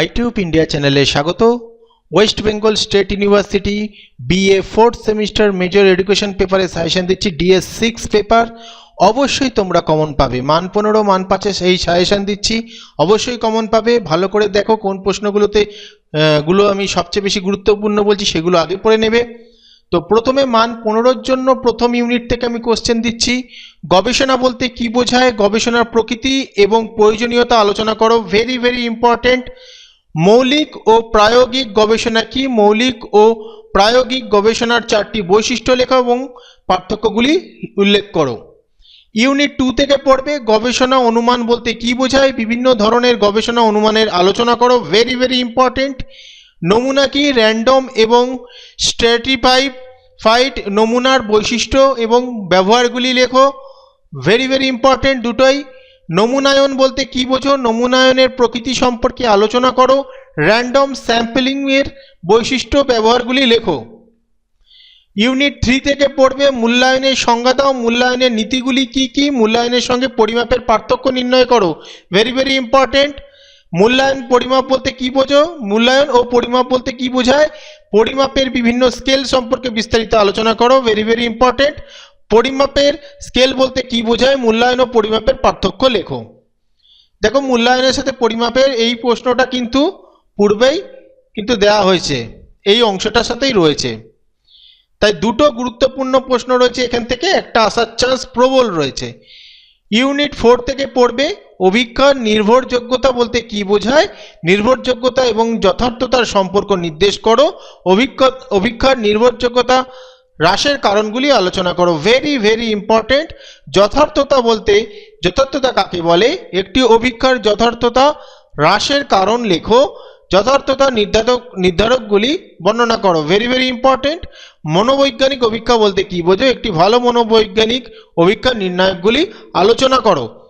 আইটিউব India চ্যানেলে স্বাগত। West Bengal State University BA fourth semester major education পেপারে suggestion দিচ্ছি ডিএস সিক্স পেপার অবশ্যই তোমরা কমন পাবে। মান পনেরো, মান পাঁচে সেই সাজেশন দিচ্ছি। অবশ্যই কমন পাবে। ভালো করে দেখো কোন প্রশ্নগুলোতে গুলো আমি সবচেয়ে বেশি গুরুত্বপূর্ণ বলছি, সেগুলো আগে পড়ে নেবে। তো প্রথমে মান পনেরোর জন্য প্রথম ইউনিট থেকে আমি কোশ্চেন দিচ্ছি। গবেষণা বলতে কি বোঝায়? গবেষণার প্রকৃতি এবং প্রয়োজনীয়তা আলোচনা করো। ভেরি ভেরি ইম্পর্ট্যান্ট মৌলিক ও প্রায়োগিক গবেষণা কি? মৌলিক ও প্রায়োগিক গবেষণার চারটি বৈশিষ্ট্য লেখো এবং পার্থক্যগুলি উল্লেখ করো। ইউনিট টু থেকে পড়বে, গবেষণা অনুমান বলতে কি বোঝায়? বিভিন্ন ধরনের গবেষণা অনুমানের আলোচনা করো ভেরি ভেরি ইম্পর্ট্যান্ট নমুনা কি? র্যান্ডম এবং স্ট্র্যাটিফাইড ফাইট নমুনার বৈশিষ্ট্য এবং ব্যবহারগুলি লেখো ভেরি ভেরি ইম্পর্ট্যান্ট দুটোই। নমুনায়ন বলতে কি বোঝো? নমুনায়নের প্রকৃতি সম্পর্কে আলোচনা করো। র্যান্ডম স্যাম্পলিং এর বৈশিষ্ট্য ব্যবহারগুলি লেখো। ইউনিট থ্রি থেকে পড়বে, মূল্যায়নের সংজ্ঞা দাও। মূল্যায়নের নীতিগুলি কি কি? মূল্যায়নের সঙ্গে পরিমাপের পার্থক্য নির্ণয় করো। ভেরি ভেরি ইম্পর্ট্যান্ট মূল্যায়ন, পরিমাপ বলতে কি বোঝো? মূল্যায়ন ও পরিমাপ বলতে কি বোঝায়? পরিমাপের বিভিন্ন স্কেল সম্পর্কে বিস্তারিত আলোচনা করো। ভেরি ভেরি ইম্পর্ট্যান্ট পরিমাপের স্কেল বলতে কি বোঝায়? মূল্যায়ন ও পরিমাপের পার্থক্য লেখো। দেখো, মূল্যায়নের সাথে পরিমাপের এই প্রশ্নটা কিন্তু পূর্বেই কিন্তু দেওয়া হয়েছে। এই অংশটার সাথেই রয়েছে। তাই দুটো গুরুত্বপূর্ণ প্রশ্ন রয়েছে এখান থেকে। একটা আসার চান্স প্রবল রয়েছে। ইউনিট ফোর থেকে পড়বে অভিজ্ঞার নির্ভরযোগ্যতা বলতে কি বোঝায়? নির্ভরযোগ্যতা এবং যথার্থতার সম্পর্ক নির্দেশ করো। অভিজ্ঞ অভিজ্ঞার নির্ভরযোগ্যতা হ্রাসের কারণগুলি আলোচনা করো। ভেরি ভেরি ইম্পর্টেন্ট যথার্থতা বলতে, যথার্থতা কাকে বলে? একটি অভিজ্ঞার যথার্থতা, হ্রাসের কারণ লেখো। যথার্থতা নির্ধারক, নির্ধারকগুলি বর্ণনা করো। ভেরি ভেরি ইম্পর্টেন্ট মনোবৈজ্ঞানিক অভিজ্ঞা বলতে কি বোঝো? একটি ভালো মনোবৈজ্ঞানিক অভিজ্ঞা নির্ণায়কগুলি আলোচনা করো।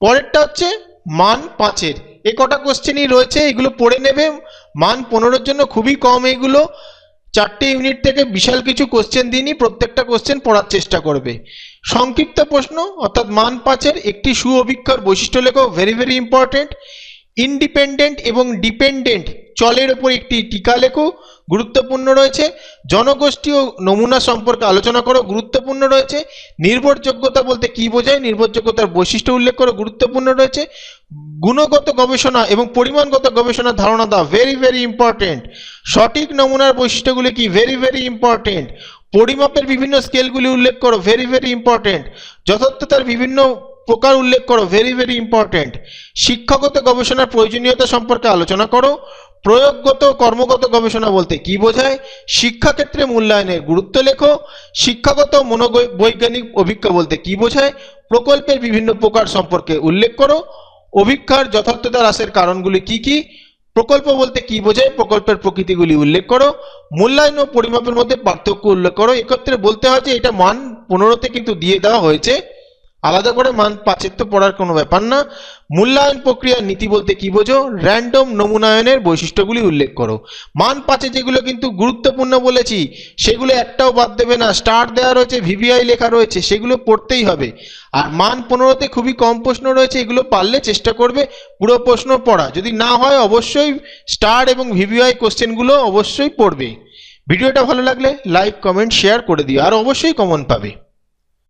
পরেরটা হচ্ছে, মান পাঁচের। এ কটা কোশ্চেনই রয়েছে, এগুলো পড়ে নেবে। মান পনেরোর জন্য খুবই কম এগুলো। চারটে ইউনিট থেকে বিশাল কিছু কোশ্চেন দিনই প্রত্যেকটা কোশ্চেন পড়ার চেষ্টা করবে। সংক্ষিপ্ত প্রশ্ন, অর্থাৎ মান পাঁচের একটি সু অভিজ্ঞার বৈশিষ্ট্য লেখো ভেরি ভেরি ইম্পর্টেন্ট ইন্ডিপেন্ডেন্ট এবং ডিপেন্ডেন্ট চলের ওপর একটি টিকা লেখো, গুরুত্বপূর্ণ রয়েছে, জনগোষ্ঠী ও নমুনা সম্পর্কে আলোচনা করো, গুরুত্বপূর্ণ রয়েছে, নির্ভরযোগ্যতা বলতে কি বোঝায়, নির্ভরযোগ্যতার বৈশিষ্ট্য উল্লেখ করো, গুরুত্বপূর্ণ রয়েছে গুণগত গবেষণা এবং পরিমাণগত গবেষণার ধারণা দাও ভেরি ভেরি ইম্পর্টেন্ট সঠিক নমুনার বৈশিষ্ট্যগুলি কি? ভেরি ভেরি ইম্পর্টেন্ট পরিমাপের বিভিন্ন স্কেলগুলি উল্লেখ করো ভেরি ভেরি ইম্পর্টেন্ট যথার্থতার বিভিন্ন প্রকার উল্লেখ করো ভেরি ভেরি ইম্পর্টেন্ট শিক্ষাগত গবেষণার প্রয়োজনীয়তা সম্পর্কে আলোচনা করো। প্রয়োগগত, কর্মগত গবেষণা বলতে কি বোঝায়? শিক্ষাক্ষেত্রে মূল্যায়নের গুরুত্ব লেখো। শিক্ষাগত মনোবৈজ্ঞানিক অভিজ্ঞতা বলতে কি বোঝায়? প্রকল্পের বিভিন্ন প্রকার সম্পর্কে উল্লেখ করো। অভিজ্ঞার যথার্থতা হ্রাসের কারণগুলি কি কি? প্রকল্প বলতে কি বোঝায়? প্রকল্পের প্রকৃতিগুলি উল্লেখ করো। মূল্যায়ন ও পরিমাপের মধ্যে পার্থক্য উল্লেখ করো। এক্ষেত্রে বলতে হয় যে এটা মান পনেরোতে কিন্তু দিয়ে দেওয়া হয়েছে। আলাদা করে মান পাঁচের তো পড়ার কোনো ব্যাপার না। মূল্যায়ন প্রক্রিয়ার নীতি বলতে কি বোঝো? র্যান্ডম নমুনায়নের বৈশিষ্ট্যগুলি উল্লেখ করো। মান পাঁচে যেগুলো কিন্তু গুরুত্বপূর্ণ বলেছি, সেগুলো একটাও বাদ দেবে না। স্টার দেওয়া রয়েছে ভিভিআই লেখা রয়েছে, সেগুলো পড়তেই হবে। আর মান পনেরোতে খুবই কম প্রশ্ন রয়েছে, এগুলো পারলে চেষ্টা করবে পুরো প্রশ্ন পড়া। যদি না হয়, অবশ্যই স্টার এবং ভিভিআই কোশ্চেনগুলো অবশ্যই পড়বে। ভিডিওটা ভালো লাগলে লাইক, কমেন্ট, শেয়ার করে দিও, আর অবশ্যই কমন পাবে।